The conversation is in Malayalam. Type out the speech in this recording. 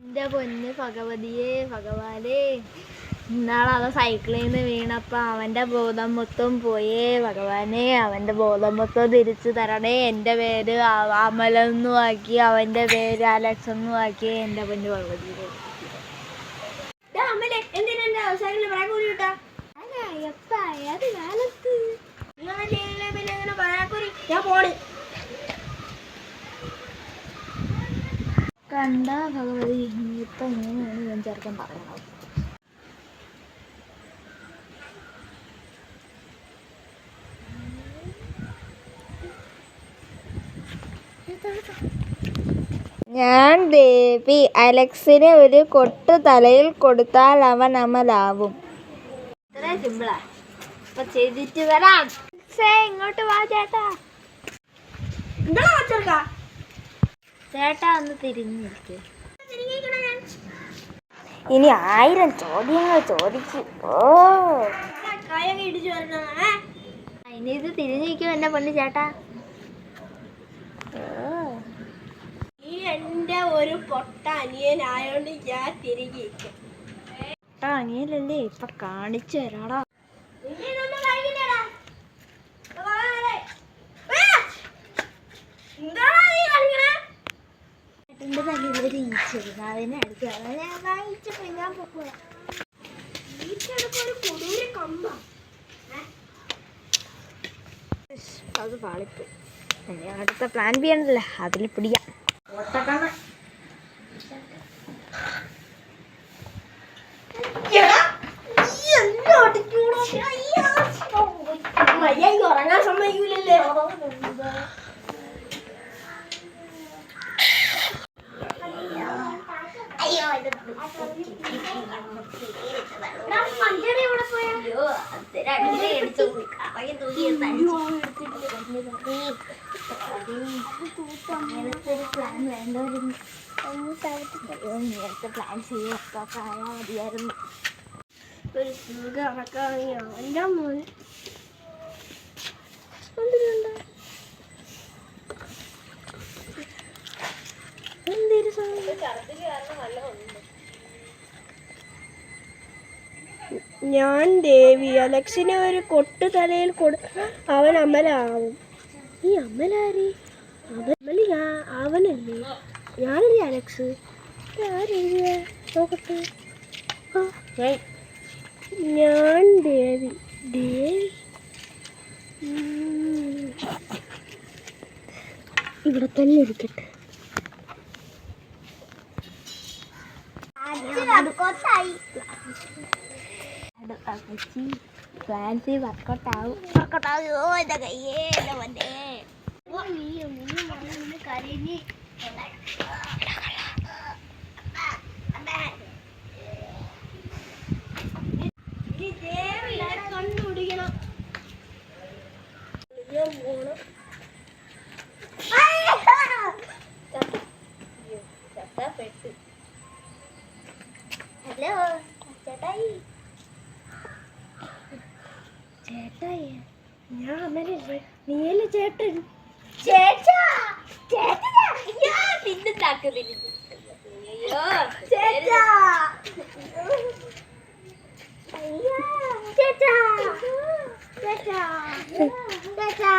എന്റെ പൊന്ന് ഭഗവതിയെ ഭഗവാനെ. ഇന്നാളെ അവൻ സൈക്കിളിൽ നിന്ന് വീണപ്പോ അവന്റെ ബോധം മൊത്തം പോയേ ഭഗവാനെ. അവന്റെ ബോധം മൊത്തം തിരിച്ചു തരണേ. എന്റെ പേര് അമലെന്നും ആക്കി അവന്റെ പേര് അലക്സ് എന്നും ആക്കി എന്റെ പൊന്ന് ഭഗവതിയെ കണ്ട ഭഗവതി ഇനിയിപ്പോൾ ഇങ്ങനെയാണ് ഞാൻ ചേർക്കാൻ പറയണത് ഞാൻ ദേവി അലക്സിന് ഒരു കൊട്ട് തലയിൽ കൊടുത്താൽ അവൻ അമലാവും. ഇത്രേ സിമ്പിളാ ചെയ്തിട്ട് വരാം. ഇങ്ങോട്ട് വാ ചേട്ടാ. എന്താ ചേട്ടാ ഒന്ന് തിരിഞ്ഞിരിക്കെ ഇനി ആയിരം ചോദ്യങ്ങൾ ചോദിച്ചു. ഓ. ഇനി ഇത് തിരിഞ്ഞിരിക്കും എന്റെ പൊണ്ണി ചേട്ടാ. ഈ എന്റെ ഒരു പൊട്ട അനിയനായോണ്ട് ഞാൻ അനിയനല്ലേ ഇപ്പൊ കാണിച്ചു തരാടാ. നീ ചേട്ടന്റെ തലയിൽ ഈച്ചിരുന്നു അതിനെ അടുത്ത് ഞാൻ ഒരു കൊടൂര കമ്പാ. അത് പാളിപ്പോയി. അടുത്ത പ്ലാൻ ഉണ്ടല്ലോ അതിൽ പിടിക്കാം. കറങ്ങി ഇങ്ങനത്തെ ഒരു പ്ലാൻ വേണ്ടവരുന്നു ഇങ്ങനത്തെ പ്ലാൻ മതിയായിരുന്നു. ഒരു സുഖ കണക്കാണെങ്കിൽ അവന്റെ മോൻ. എന്തൊരു ഞാൻ ദേവി. അലക്സിനെ ഒരു കൊട്ട് തലയിൽ കൊടു അവൻ അമലാവും. ഈ അമലാരി? അവൻ അമൽ ഞാ- അവനല്ലേ? ഞാനല്ലേ അലക്സ്? ആരെഴുതിയ നോക്കട്ടെ. ഞാൻ. ദേവി. ദേവി. ഇവിടെ തന്നെ ഇരിക്കട്ടെ. ഫാൻസി വർക്കൗട്ട് ആവും. വർക്കൗട്ട് ആവും. എന്റെ കയ്യേ എന്റെ വന്നേ കണ്ടുപിടിക്കണം ചേട്ടായി. ഞാൻ അമ്മനല്ലേ നീയല്ലേ ചേട്ടൻ? ചേച്ചാ ചേട്ടാ ഞാൻ പിന്നുണ്ടാക്കുന്നില്ല അയ്യോ ചേച്ചാ ചേച്ചാ ചേച്ചാ ചേച്ചാ